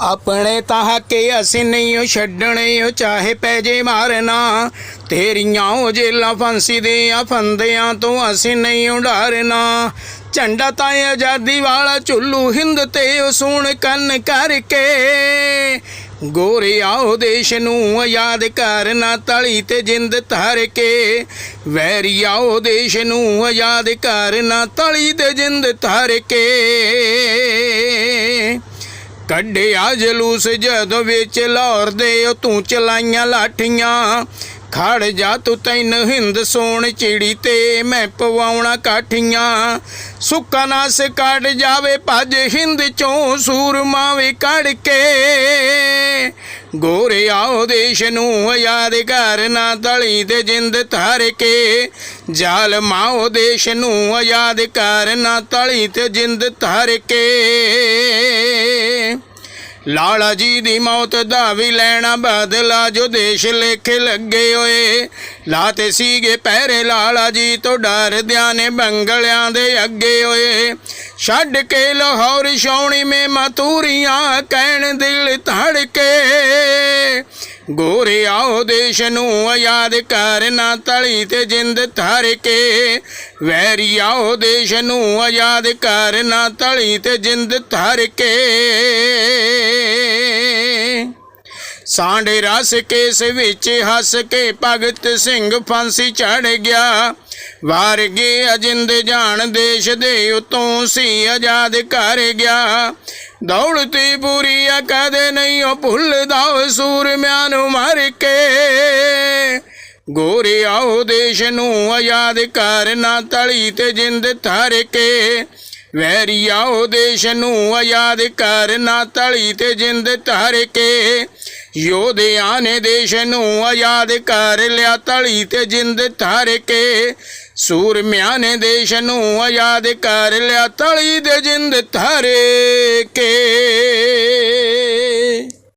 ਆਪਣੇ ਤਾਂ ਕੇ ਅਸੀਂ ਨਹੀਂ ਉਹ ਛੱਡਣੇ, ਉਹ ਚਾਹੇ ਪੈ ਜੇ ਮਾਰਨਾ। ਤੇਰੀਆਂ ਉਹ ਜੇਲਾਂ ਫਾਂਸੀ ਦੇ ਫੰਦਿਆਂ ਤੋਂ ਅਸੀਂ ਨਹੀਂ ਉਡਾਰਨਾ। ਝੰਡਾ ਤਾਂ ਆਜ਼ਾਦੀ ਵਾਲਾ ਚੁੱਲੂ ਹਿੰਦ ਤੇ ਉਹ ਸੁਣ ਕੰਨ ਕਰਕੇ। ਗੋਰੇ ਆਓ ਦੇਸ਼ ਨੂੰ ਆਜ਼ਾਦ ਕਰਨਾ, ਤਲੀ ਤੇ ਜਿੰਦ ਧਰ ਕੇ। ਵੈਰੀ ਆਓ ਦੇਸ਼ ਨੂੰ ਆਜ਼ਾਦ ਕਰਨਾ, ਤਲੀ ਤੇ ਜਿੰਦ ਧਰ ਕੇ। ਕੱਢਿਆ ਜਲੂਸ ਜਦੋਂ ਵਿੱਚ ਲਾਹੌਰ ਦੇ ਤੂੰ ਚਲਾਈਆਂ ਲਾਠੀਆਂ। ਖੜ ਜਾ ਤੂੰ ਤੈਨ ਹਿੰਦ ਸੋਣ ਚਿੜੀ ਤੇ ਮੈਂ ਪਵਾਉਣਾ ਕਾਠੀਆਂ। ਸੁੱਕਾ ਨਾਸ ਕੱਢ ਜਾਵੇ, ਭੱਜ ਹਿੰਦ ਚੋਂ ਸੂਰਮਾ ਵੀ ਕੱਢ ਕੇ। ਗੋਰੇ ਆਓ ਦੇਸ਼ ਨੂੰ ਆਜ਼ਾਦ ਕਰਨਾ ਤਲੀ ਤੇ ਜਿੰਦ ਧਰ ਕੇ। ਜਾਲ ਮਾਓ ਦੇਸ਼ ਨੂੰ ਆਜ਼ਾਦ ਕਰਨਾ ਤਲੀ ਤੇ ਜਿੰਦ ਧਰ ਕੇ। ਲਾਲਾ ਜੀ ਦੀ ਮੌਤ ਦਾ ਵੀ ਲੈਣਾ ਬਦਲਾ ਜੋ ਦੇਸ਼ ਲੇਖ ਲੱਗੇ ਹੋਏ। ਲਾਤੇ ਸੀਗੇ ਪਹਿਰੇ ਲਾਲਾ ਜੀ ਤੋਂ ਡਰਦਿਆਂ ਨੇ ਬੰਗਲਿਆਂ ਦੇ ਅੱਗੇ ਹੋਏ। ਛੱਡ ਕੇ ਲਾਹੌਰ ਛਾਉਣੀ ਮੇ ਮਤੂਰੀਆਂ ਕਹਿਣ ਦਿਲ ਧੜ ਕੇ ਗੋਰੇ ਆਓ ਦੇਸ਼ ਨੂੰ ਆਜ਼ਾਦ ਕਰਨਾ ਤਲੀ ਤੇ ਜਿੰਦ ਧਰ ਕੇ ਵੈਰੀ ਆਓ ਦੇਸ਼ ਨੂੰ ਆਜ਼ਾਦ ਕਰਨਾ ਤਲੀ ਤੇ ਜਿੰਦ ਧਰ ਕੇ ਸਾਂਡੇ ਰਸ ਕੇਸ ਵਿੱਚ ਹੱਸ ਕੇ ਭਗਤ ਸਿੰਘ ਫਾਂਸੀ ਚੜ ਗਿਆ। ਵਾਰ ਗਏ ਅਜਿੰਦ ਜਾਣ ਦੇਸ਼ ਦੇ ਉਤੋਂ ਸੀ ਆਜ਼ਾਦ ਕਰ ਗਿਆ। ਦੌਲਤੀ ਪੂਰੀ ਆ, ਕਦੇ ਨਹੀਂ ਉਹ ਭੁੱਲਦਾ ਉਹ ਸੂਰਮਿਆਂ ਨੂੰ ਮਾਰ ਕੇ। ਗੋਰੇ ਆਓ ਦੇਸ਼ ਨੂੰ ਆਜ਼ਾਦ ਕਰ, ਨਾ ਤਲੀ ਤੇ ਜਿੰਦ ਧਰ ਕੇ। ਵੈਰੀ ਆਓ ਦੇਸ਼ ਨੂੰ ਆਜ਼ਾਦ ਕਰ ਨਾ ਤਲੀ ਤੇ ਜਿੰਦ ਧਰ ਕੇ। ਯੋਧਿਆਂ ਨੇ ਦੇਸ਼ ਨੂੰ ਆਜ਼ਾਦ ਕਰ ਲਿਆ ਤਲੀ ਤੇ ਜਿੰਦ ਧਰ ਕੇ। ਸੂਰਮਿਆਂ ਨੇ ਦੇਸ਼ ਨੂੰ ਆਜ਼ਾਦ ਕਰ ਲਿਆ ਤਲੀ ਤੇ ਜਿੰਦ ਧਰ ਕੇ।